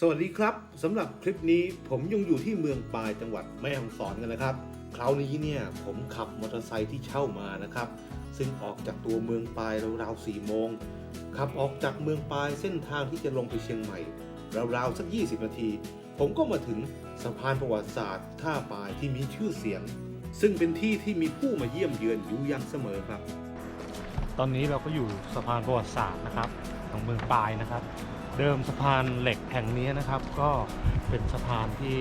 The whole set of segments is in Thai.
สวัสดีครับสำหรับคลิปนี้ผมยังอยู่ที่เมืองปายจังหวัดแม่ฮ่องสอนกันนะครับ คราวนี้เนี่ยผมขับมอเตอร์ไซค์ที่เช่ามานะครับ ซึ่งออกจากตัวเมืองปายราวๆ4โมงขับออกจากเมืองปายเส้นทางที่จะลงไปเชียงใหม่ราวๆสัก 20 นาที ผมก็มาถึงสะพานประวัติศาสตร์ท่าปายที่มีชื่อเสียง ซึ่งเป็นที่ที่มีผู้มาเยี่ยมเยือนอยู่อยังเสมอครับ ตอนนี้เราก็อยู่สะพานประวัติศาสตร์นะครับของเมืองปายนะครับ เดิมสะพานเหล็กแห่งนี้นะครับ ก็เป็นสะพานที่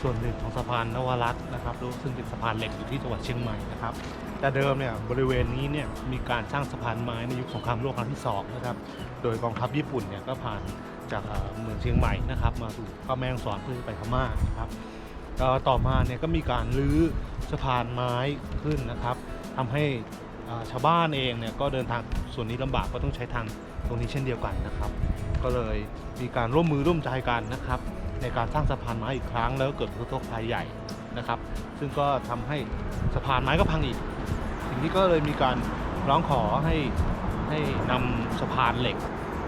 ส่วนหนึ่งของสะพานนวรัตน์นะครับรู้ซึ่งเป็นสะพานเหล็กอยู่ที่จังหวัดเชียงใหม่นะครับ แต่เดิมเนี่ยบริเวณนี้เนี่ยมีการสร้างสะพานไม้ในยุคสงครามโลกครั้งที่สองนะครับโดยกองทัพญี่ปุ่นเนี่ยก็ผ่านจากเมืองเชียงใหม่นะครับ มาสู่พระแม่งสอนเพื่อไปพม่านะครับก็ต่อมาเนี่ยก็มีการรื้อสะพานไม้ขึ้นนะครับทำให้ชาวบ้านเองเนี่ยก็เดินทางส่วนนี้ลำบากก็ต้องใช้ทางตรงนี้เช่นเดียวกันนะครับ ก็เลยมีการร่วมมือร่วมใจกันนะครับ ในการสร้างสะพานไม้อีกครั้งแล้วเกิดอุทกภัยใหญ่นะครับ ซึ่งก็ทำให้สะพานไม้ก็พังอีกทีนี้ก็เลยมีการร้องขอให้ให้นำสะพานเหล็ก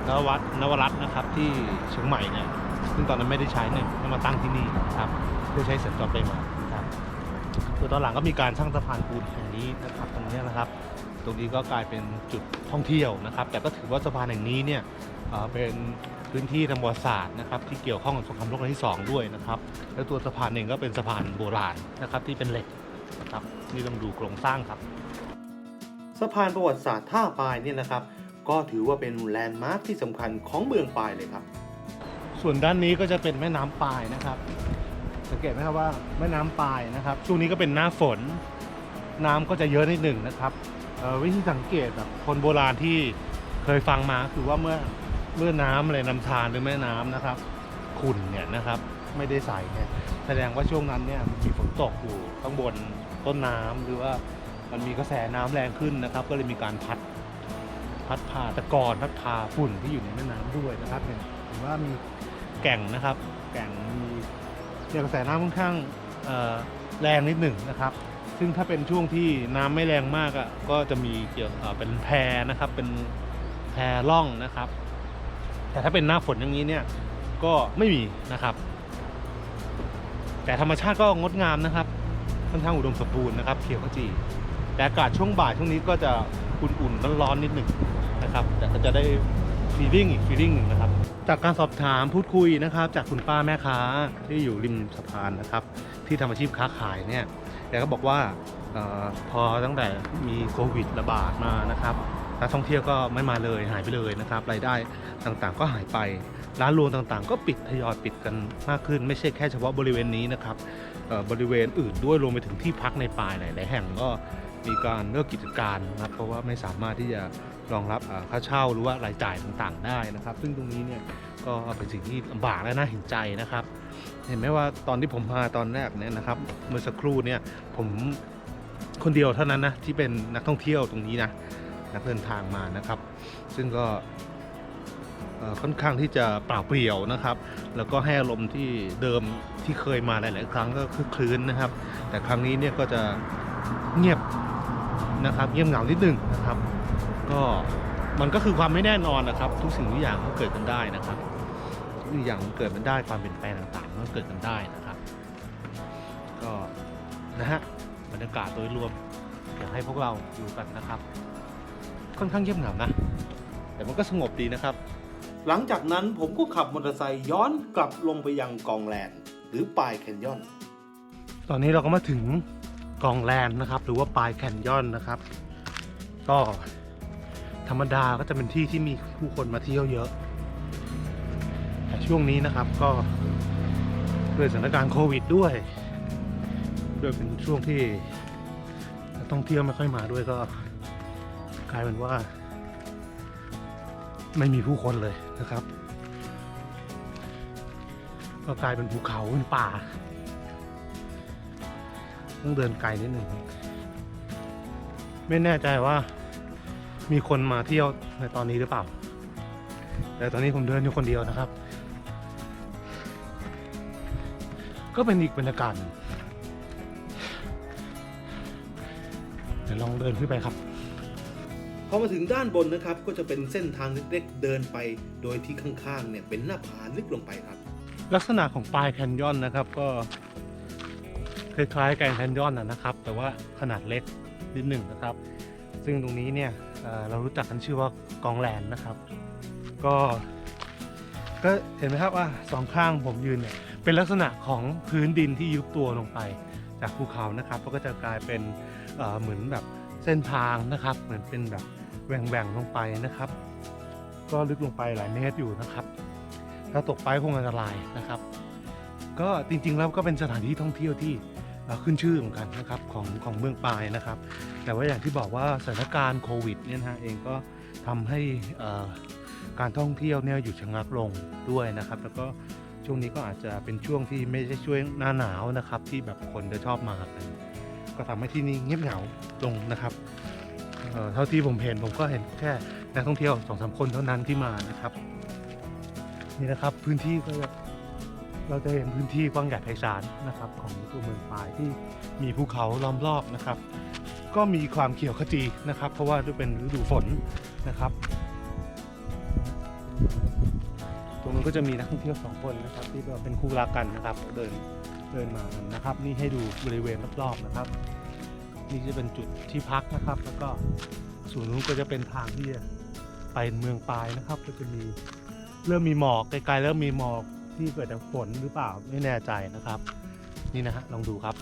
นวัดนวรัตน์นะครับที่เชียงใหม่เนี่ยซึ่งตอนนั้นไม่ได้ใช้เนี่ยมาตั้งที่นี่ครับเพื่อใช้สัญจรไปมาครับคือตอนหลังก็มีการสร้างสะพานปูนแห่งนี้นะครับตรงนี้นะครับ ตรงนี้ก็กลายเป็นจุดท่องเที่ยวนะครับ แต่ก็ถือว่าสะพานแห่งนี้เนี่ยเอ่อเป็นพื้นที่ทางประวัติศาสตร์นะครับที่เกี่ยวข้องกับสงครามโลกครั้งที่ 2 ด้วยนะครับแล้วตัวสะพานเองก็เป็นสะพานโบราณนะครับที่เป็นเหล็กนะครับนี่ต้องดูโครงสร้างครับ สะพานประวัติศาสตร์ท่าปายเนี่ยนะครับ ก็ถือว่าเป็นแลนด์มาร์คที่สำคัญของเมืองปายเลยครับ ส่วนด้านนี้ก็จะเป็นแม่น้ำปายนะครับ สังเกตไหมครับว่าแม่น้ำปายนะครับ ช่วงนี้ก็เป็นหน้าฝนน้ำก็จะเยอะนิดหนึ่งนะครับเอ่อ วิธีสังเกตแบบคนโบราณที่เคยฟังมาคือว่าเมื่อเมื่อน้ำอะไรลำธารหรือแม่น้ำนะครับขุ่นเนี่ยนะครับไม่ได้ใสเนี่ยแสดงว่าช่วงนั้นเนี่ยมันมีฝนตกอยู่ข้างบนต้นน้ำหรือว่ามันมีกระแสน้ำแรงขึ้นนะครับ ก็เลยมีการพัดพัดพาตะกอนพัดพาฝุ่นที่อยู่ในแม่น้ำด้วยนะครับเนี่ยเห็นว่ามีแก่งนะครับ แก่งมีเนี่ยกระแสน้ำค่อนข้างเอ่อแรงนิดหนึ่งนะครับ ซึ่งถ้าเป็นช่วงที่น้ำไม่แรงมากอะก็จะมีเกี่ยวเป็นแพนะครับเป็นแพล่องนะครับ แต่ถ้าเป็นหน้าฝนอย่างนี้เนี่ยก็ไม่มีนะครับ แต่ธรรมชาติก็งดงามนะครับค่อนข้างอุดมสมบูรณ์นะครับเขียวขจีแต่อากาศช่วงบ่ายช่วงนี้ก็จะอุ่นๆร้อนๆนิดหนึ่งนะครับ แต่ก็จะได้ฟีลิ่งอีกฟีลิ่งหนึ่งนะครับ จากการสอบถามพูดคุยนะครับ จากคุณป้าแม่ค้าที่อยู่ริมสะพานนะครับ ที่ทำอาชีพค้าขายเนี่ย แกก็บอกว่าออพอตั้งแต่มีโควิดระบาดมานะครับนักท่องเที่ยวก็ไม่มาเลยหายไปเลยนะครับรายได้ต่างๆ ก็หายไป ร้านรวงต่างๆ ก็ปิดทยอยปิดกันมากขึ้น ไม่ใช่แค่เฉพาะบริเวณนี้นะครับบริเวณอื่นด้วยรวมไปถึงที่พักในป่าหลายๆแห่งก็มีการเลิกกิจการนะครับเพราะว่าไม่สามารถที่จะ รองรับค่าเช่าหรือว่ารายจ่ายต่างๆได้นะครับ ซึ่งตรงนี้เนี่ยก็เป็นสิ่งที่ลำบากและน่าเห็นใจนะครับ เห็นไหมว่าตอนที่ผมมาตอนแรกเนี่ยนะครับ เมื่อสักครู่เนี่ยผมคนเดียวเท่านั้นนะที่เป็นนักท่องเที่ยวตรงนี้นะนักเดินทางมานะครับ ซึ่งก็ค่อนข้างที่จะเปล่าเปลี่ยวนะครับ แล้วก็ให้อารมณ์ที่เดิมที่เคยมาหลาย ๆ ครั้งก็คือคลื้นนะครับ แต่ครั้งนี้เนี่ยก็จะเงียบนะครับ เงียบเหงานิดหนึงนะครับ ก็มันก็คือความไม่แน่นอนนะครับ ทุกสิ่งทุกอย่างก็เกิดกันได้นะครับทุกอย่างมันเกิดมันได้ความเปลี่ยนแปลงต่างๆมันก็เกิดกันได้นะครับ ก็นะฮะบรรยากาศโดยรวมอยากให้พวกเราอยู่กันนะครับ ค่อนข้างเงียบเหงานะแต่มันก็สงบดีนะครับ หลังจากนั้นผมก็ขับมอเตอร์ไซค์ย้อนกลับลงไปยังกองแลนด์หรือปายแคนยอน ตอนนี้เราก็มาถึงกองแลนด์นะครับ หรือว่าปลายแคนยอนนะครับ ก็ ธรรมดาก็จะเป็นที่ที่มีผู้คนมาเที่ยวเยอะ แต่ช่วงนี้นะครับก็ด้วยสถานการณ์โควิดด้วย ด้วยเป็นช่วงที่นักท่องเที่ยวไม่ค่อยมาด้วยก็กลายเป็นว่า ไม่มีผู้คนเลยนะครับ ก็กลายเป็นภูเขาเป็นป่า ต้องเดินไกลนิดหนึ่ง ไม่แน่ใจว่า มีคนมาเที่ยวในตอนนี้หรือเปล่า แต่ตอนนี้ผมเดินอยู่คนเดียวนะครับ ก็เป็นอีกบรรยากาศหนึ่งเดี๋ยวลองเดินขึ้นไปครับพอมาถึงด้านบนนะครับ ก็จะเป็นเส้นทางเล็กๆเดินไป โดยที่ข้างๆเนี่ยเป็นหน้าผาลึกลงไปครับ ลักษณะของปลายแคนยอนนะครับก็คล้ายๆแกรนด์แคนยอนนะนะครับ แต่ว่าขนาดเล็กนิดหนึ่งนะครับ ซึ่งตรงนี้เนี่ย เเรารู้จักกันชื่อว่ากองแลนนะครับ ก็ก็เห็นไหมครับว่าสองข้างผมยืนเนี่ยเป็นลักษณะของพื้นดินที่ยุบตัวลงไปจากภูเขานะครับแล้วก็จะกลายเป็นเเหมือนแบบเส้นทางนะครับ เหมือนเป็นแบบแหว่งๆลงไปนะครับ ก็ลึกลงไปหลายเมตรอยู่นะครับ ถ้าตกไปคงอันตรายนะครับ ก็จริงๆแล้วก็เป็นสถานที่ท่องเที่ยวที่ ขึ้นชื่อเหมือนกันนะครับของของเมืองปายนะครับ แต่ว่าอย่างที่บอกว่าสถานการณ์โควิดเนี่ยนะฮะเองก็ทำให้การท่องเที่ยวเนี่ยหยุดชะงักลงด้วยนะครับ แล้วก็ช่วงนี้ก็อาจจะเป็นช่วงที่ไม่ใช่ช่วงหน้าหนาวนะครับ ที่แบบคนจะชอบมากันก็ทำให้ที่นี่เงียบเหงาลงนะครับเท่าที่ผมเห็นผมก็เห็นแค่นักท่องเที่ยวสองสามคนเท่านั้นที่มานะครับ นี่นะครับพื้นที่ก็ เราจะเห็นพื้นที่กว้างใหญ่ไพศาลนะครับของตัวเมืองปายที่มีภูเขาล้อมรอบนะครับ ก็มีความเขียวขจีนะครับ เพราะว่าด้วยเป็นฤดูฝนนะครับ ตรงนั้นก็จะมีนักท่องเที่ยวสองคนนะครับ ที่เป็นคู่รักกันนะครับ เดินเดินมากันนะครับ นี่ให้ดูบริเวณรอบๆนะครับ นี่จะเป็นจุดที่พักนะครับ แล้วก็ส่วนนู้นก็จะเป็นทางที่จะไปเมืองปายนะครับ ก็จะมีเริ่มมีหมอกไกลๆเริ่มมีหมอก ที่เกิดจากฝนหรือเปล่าไม่แน่ใจนะครับ นี่นะฮะลองดูครับ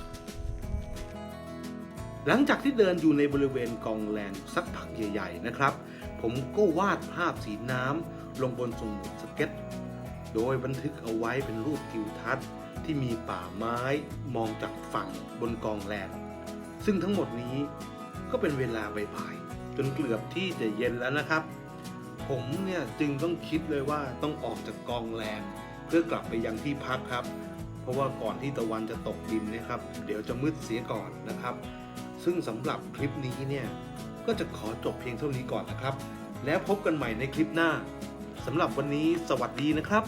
หลังจากที่เดินอยู่ในบริเวณกองแลนสักพักใหญ่ๆนะครับ ผมก็วาดภาพสีน้ำลงบนสมุดสเก็ต โดยบันทึกเอาไว้เป็นรูปทิวทัศน์ที่มีป่าไม้มองจากฝั่งบนกองแลนซึ่งทั้งหมดนี้ก็เป็นเวลาบ่ายๆจนเกือบที่จะเย็นแล้วนะครับ ผมเนี่ยจึงต้องคิดเลยว่าต้องออกจากกองแลน เพื่อกลับไปยังที่พักครับ เพราะว่าก่อนที่ตะวันจะตกดินนะครับ เดี๋ยวจะมืดเสียก่อนนะครับ ซึ่งสำหรับคลิปนี้เนี่ยก็จะขอจบเพียงเท่านี้ก่อนนะครับ แล้วพบกันใหม่ในคลิปหน้าสำหรับวันนี้สวัสดีนะครับ